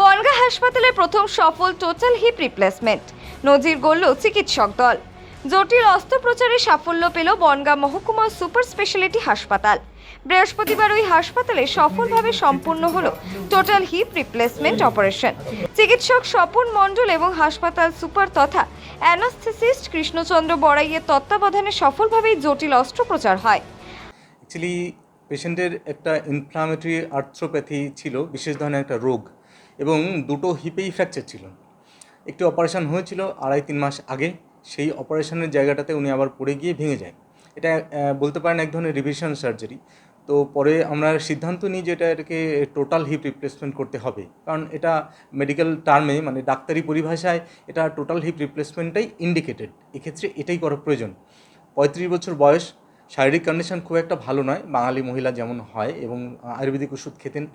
বনগা হাসপাতালে প্রথম সফল টোটাল হিপ রিপ্লেসমেন্ট। নজির গড়ল চিকিৎসক দল। জটিল অস্ত্রোপচারে সাফল্য পেল বনগা মহকুমা সুপার স্পেশালিটি হাসপাতাল। বৃহস্পতিবার ওই হাসপাতালে সফলভাবে সম্পূর্ণ হল টোটাল হিপ রিপ্লেসমেন্ট অপারেশন। চিকিৎসক স্বপন মণ্ডল এবং হাসপাতাল সুপার তথা অ্যানাস্থেসিস্ট কৃষ্ণচন্দ্র বড়াইয়ের তত্ত্বাবধানে সফলভাবেই জটিল অস্ত্রোপচার হয়। অ্যাকচুয়ালি পেশেন্টের একটা ইনফ্লামেটরি আর্থ্রোপ্যাথি ছিল, বিশেষ ধরনের একটা রোগ। এবং দুটো হিপেই ফ্র্যাকচার ছিল। একটি অপারেশন হয়েছিল আড়াই তিন মাস আগে, সেই অপারেশনের জায়গাটাতে উনি আবার পড়ে গিয়ে ভেঙে যায়। এটা বলতে পারেন এক ধরনের রিভিশন সার্জারি তো পরে আমরা সিদ্ধান্ত নিই যে এটা এটাকে টোটাল হিপ রিপ্লেসমেন্ট করতে হবে। কারণ এটা মেডিকেল টার্মে মানে ডাক্তারি পরিভাষায় এটা টোটাল হিপ রিপ্লেসমেন্টটাই ইন্ডিকেটেড এক্ষেত্রে এটাই করা প্রয়োজন। পঁয়ত্রিশ বছর বয়স শারীরিক কন্ডিশন খুব একটা ভালো নয়। বাঙালি মহিলা যেমন হয় এবং আয়ুর্বেদিক ওষুধ খেতেন,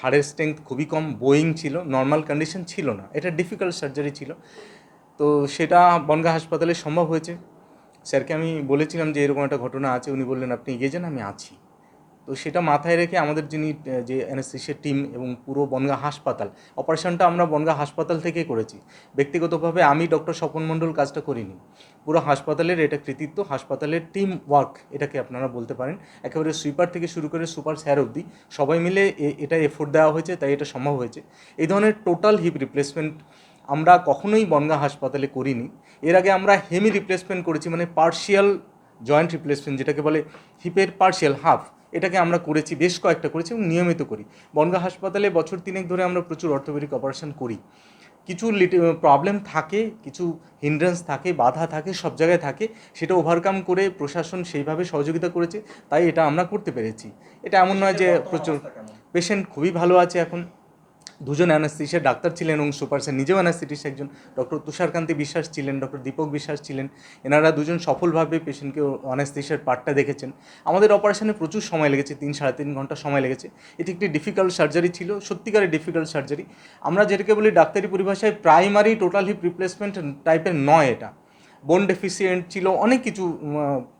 হাড়ের স্ট্রেংথ খুবই কম বোয়িং ছিল নর্মাল কন্ডিশন ছিল না। এটা ডিফিকাল্ট সার্জারি ছিল। তো সেটা বনগা হাসপাতালে সম্ভব হয়েছে। স্যারকে আমি বলেছিলাম যে এরকম একটা ঘটনা আছে, উনি বললেন, আপনি এগিয়ে যান, আমি আছি। তো সেটা মাথায় রেখে আমাদের যিনি যে এনএসসিসের টিম এবং পুরো বনগা হাসপাতাল অপারেশনটা আমরা বনগা হাসপাতাল থেকে করেছি। ব্যক্তিগতভাবে আমি ডক্টর স্বপন মণ্ডল কাজটা করিনি। পুরো হাসপাতালের এটা কৃতিত্ব, হাসপাতালের টিম ওয়ার্ক এটাকে আপনারা বলতে পারেন। একেবারে সুইপার থেকে শুরু করে সুপার স্যার অবধি সবাই মিলে এটা এফোর্ট দেওয়া হয়েছে, তাই এটা সম্ভব হয়েছে। এই ধরনের টোটাল হিপ রিপ্লেসমেন্ট আমরা কখনোই বনগা হাসপাতালে করিনি। এর আগে আমরা হেমি রিপ্লেসমেন্ট করেছি মানে পার্শিয়াল জয়েন্ট রিপ্লেসমেন্ট যেটাকে বলে হিপের পার্শিয়াল হাফ এটাকে আমরা করেছি বেশ কয়েকটা করেছি এবং নিয়মিত করি। বনগা হাসপাতালে বছর তিনেক ধরে আমরা প্রচুর অর্থোপেডিক অপারেশন করি। কিছু প্রবলেম থাকে কিছু হিন্ড্রেন্স থাকে বাধা থাকে সব জায়গায় থাকে। সেটা ওভারকাম করে প্রশাসন সেইভাবে সহযোগিতা করেছে তাই এটা আমরা করতে পেরেছি। এটা এমন নয় যে প্রচুর পেশেন্ট খুবই ভালো আছে এখন। দুজন অ্যানাস্থিসিয়ার ডাক্তার ছিলেন এবং সুপার স্যার নিজেও অ্যানাস্থিটিস একজন। ডক্টর তুষারকান্তি বিশ্বাস ছিলেন, ডক্টর দীপক বিশ্বাস ছিলেন। এনারা দুজন সফলভাবে পেশেন্টকে অ্যানাস্থিসিয়ার পার্টটা দেখেছেন। আমাদের অপারেশনে প্রচুর সময় লেগেছে, তিন সাড়ে তিন ঘণ্টা সময় লেগেছে। এটি একটি ডিফিকাল্ট সার্জারি ছিল, সত্যিকারের ডিফিকাল্ট সার্জারি আমরা যেটাকে বলি ডাক্তারি পরিভাষায় প্রাইমারি টোটাল হিপ রিপ্লেসমেন্ট টাইপের নয় এটা। বোন ডেফিসিয়েন্ট ছিল, অনেক কিছু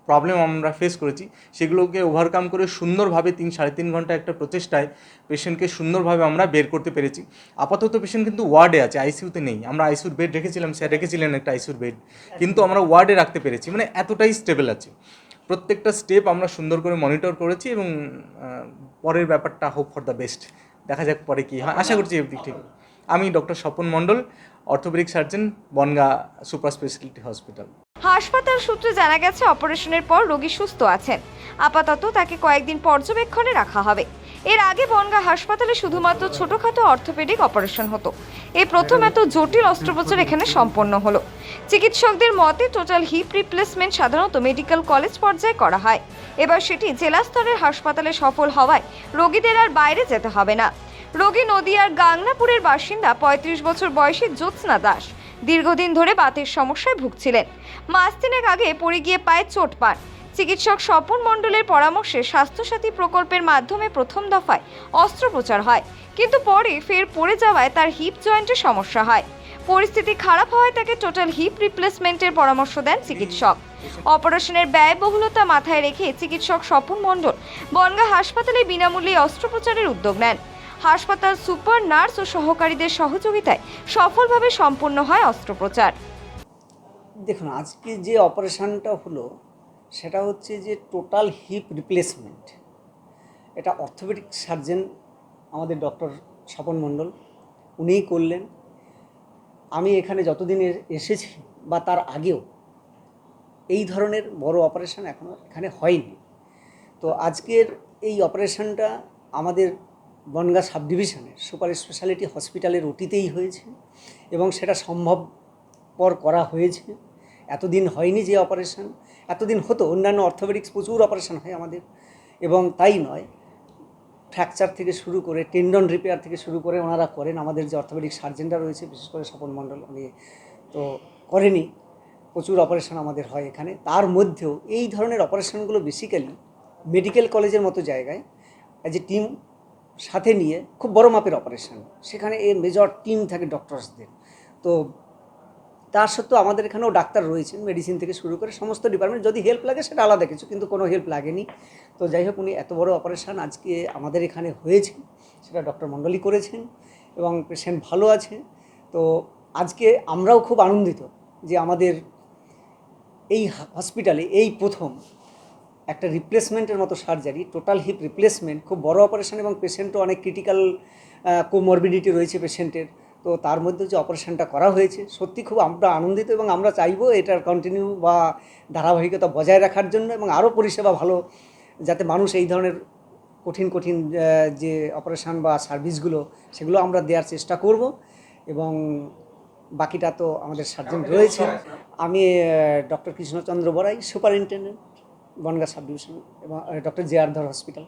প্রবলেম আমরা ফেস করেছি। সেগুলোকে ওভারকাম করে সুন্দরভাবে তিন, সাড়ে তিন ঘণ্টা একটা প্রচেষ্টায় পেশেন্টকে সুন্দরভাবে আমরা বের করতে পেরেছি। আপাতত পেশেন্ট কিন্তু ওয়ার্ডে আছে আইসিইউতে নেই। আমরা আইসিউর বেড রেখেছিলাম, স্যার রেখেছিলেন একটা আইসিউর বেড কিন্তু আমরা ওয়ার্ডে রাখতে পেরেছি মানে এতটাই স্টেবল আছে। প্রত্যেকটা স্টেপ আমরা সুন্দর করে মনিটর করেছি এবং পরের ব্যাপারটা হোপ ফর দ্য বেস্ট দেখা যাক পরে কী হয়। আশা করছি এদিক ঠিক। আমি doctor Swapan Mondal, orthopaedic surgeon, Bongaon super speciality hospital. হাসপাতাল সূত্রে জানা গেছে, অপারেশনের পর রোগী সুস্থ আছেন। আপাতত তাকে কয়েকদিন পর্যবেক্ষণে রাখা হবে। এর আগে বনগা হাসপাতালে শুধুমাত্র ছোটখাটো অর্থোপেডিক অপারেশন হতো। এই প্রথম এত জটিল অস্ত্রোপচার এখানে সম্পন্ন হলো। চিকিৎসকদের মতে, টোটাল হিপ রিপ্লেসমেন্ট সাধারণত মেডিকেল কলেজ পর্যায়ে করা হয়। এবার সেটি জেলা স্তরের হাসপাতালে সফল হওয়ায় রোগীদের আর বাইরে যেতে হবে না। রোগী নদিয়ার গাংনাপুরের বাসিন্দা, পঁয়ত্রিশ বছর বয়সী জ্যোৎস্না দাস দীর্ঘদিন ধরে বাতের সমস্যায় ভুগছিলেন। মাস তিনেক আগে পড়ে গিয়ে পায়ে চোট পান। চিকিৎসক স্বপন মণ্ডলের পরামর্শে স্বাস্থ্যসাথী প্রকল্পের মাধ্যমে প্রথম দফায় অস্ত্রোপচার হয়, কিন্তু পরে ফের পড়ে যাওয়ায় তার হিপ জয়েন্টে সমস্যা হয়। পরিস্থিতি খারাপ হওয়ায় তাকে টোটাল হিপ রিপ্লেসমেন্টের পরামর্শ দেন চিকিৎসক। অপারেশনের ব্যয়বহুলতা মাথায় রেখে চিকিৎসক স্বপন মণ্ডল বনগা হাসপাতালে বিনামূল্যে অস্ত্রোপচারের উদ্যোগ নেন। হাসপাতাল সুপার নার্স ও সহকারীদের সহযোগিতায় সফলভাবে সম্পন্ন হয় অস্ত্রোপচার। দেখুন, আজকে যে অপারেশনটা হলো, সেটা হচ্ছে যে টোটাল হিপ রিপ্লেসমেন্ট। এটা অর্থোপেডিক সার্জন আমাদের ডক্টর স্বপন মণ্ডল, উনিই করলেন। আমি এখানে যতদিন এসেছি বা তার আগেও এই ধরনের বড় অপারেশন এখনও এখানে হয়নি। তো আজকের এই অপারেশনটা আমাদের বনগা সাব ডিভিশনের সুপার স্পেশালিটি হসপিটালের ওটিতেই হয়েছে এবং সেটা সম্ভবপর করা হয়েছে। এতদিন হয়নি যে অপারেশন, এতদিন হতো, অন্যান্য অর্থোপেডিক্স প্রচুর অপারেশন হয় আমাদের এবং তাই নয়, ফ্র্যাকচার থেকে শুরু করে টেন্ডন রিপেয়ার থেকে শুরু করে ওনারা করেন, আমাদের যে অর্থোপেডিক সার্জেনরা রয়েছে, বিশেষ করে স্বপন মণ্ডল উনি তো করেনি, প্রচুর অপারেশন আমাদের হয় এখানে। তার মধ্যেও এই ধরনের অপারেশনগুলো বেসিক্যালি মেডিকেল কলেজের মতো জায়গায় অ্যাজ এ টিম সাথে নিয়ে খুব বড় মাপের অপারেশন সেখানে এ মেজর টিম থাকে ডক্টরসদের তো তার সত্ত্বেও আমাদের এখানেও ডাক্তার রয়েছেন মেডিসিন থেকে শুরু করে সমস্ত ডিপার্টমেন্ট যদি হেল্প লাগে সেটা আলাদা কিছু, কিন্তু কোনো হেল্প লাগেনি। তো যাই হোক, উনি এত বড় অপারেশন আজকে আমাদের এখানে হয়েছে, সেটা ডক্টর মণ্ডলী করেছেন এবং পেশেন্ট ভালো আছে। তো আজকে আমরাও খুব আনন্দিত যে আমাদের এই হসপিটালে এই প্রথম একটা রিপ্লেসমেন্টের মতো সার্জারি টোটাল হিপ রিপ্লেসমেন্ট খুব বড় অপারেশন এবং পেশেন্টও অনেক ক্রিটিক্যাল কোমরবিডিটি রয়েছে পেশেন্টের তো তার মধ্যে যে অপারেশনটা করা হয়েছে সত্যি খুব আমরা আনন্দিত এবং আমরা চাইব এটার কন্টিনিউ বা ধারাবাহিকতা বজায় রাখার জন্য এবং আরও পরিষেবা ভালো যাতে মানুষ এই ধরনের কঠিন কঠিন যে অপারেশন বা সার্ভিসগুলো সেগুলো আমরা দেওয়ার চেষ্টা করব এবং বাকিটা তো আমাদের সার্জন রয়েছে। আমি doctor Krishnachandra Barai superintendent Bongaon sub division এবং doctor J R Dhar hospital.